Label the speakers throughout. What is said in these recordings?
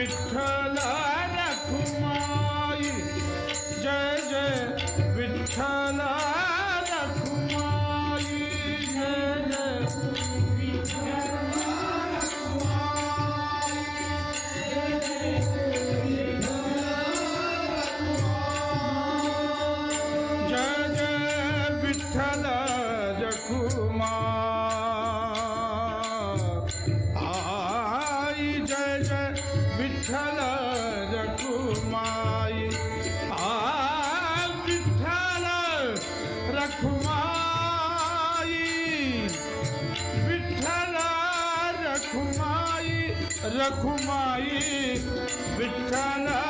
Speaker 1: र जय जय पिठला विठ्ठल रखुमाई आ विठ्ठल रखुमाई विठ्ठल रखुमाई रखुमाई Vitthal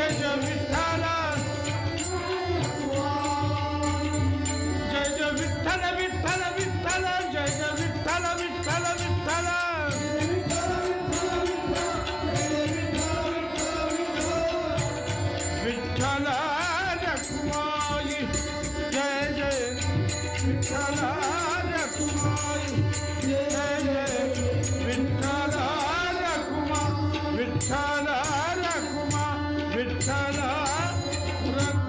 Speaker 1: Cece bitene Cece bitene bitene bitene Cece bitene bitene bitene Bitene dekmayı Cece bitene dekmayı Yeah. ಸಲ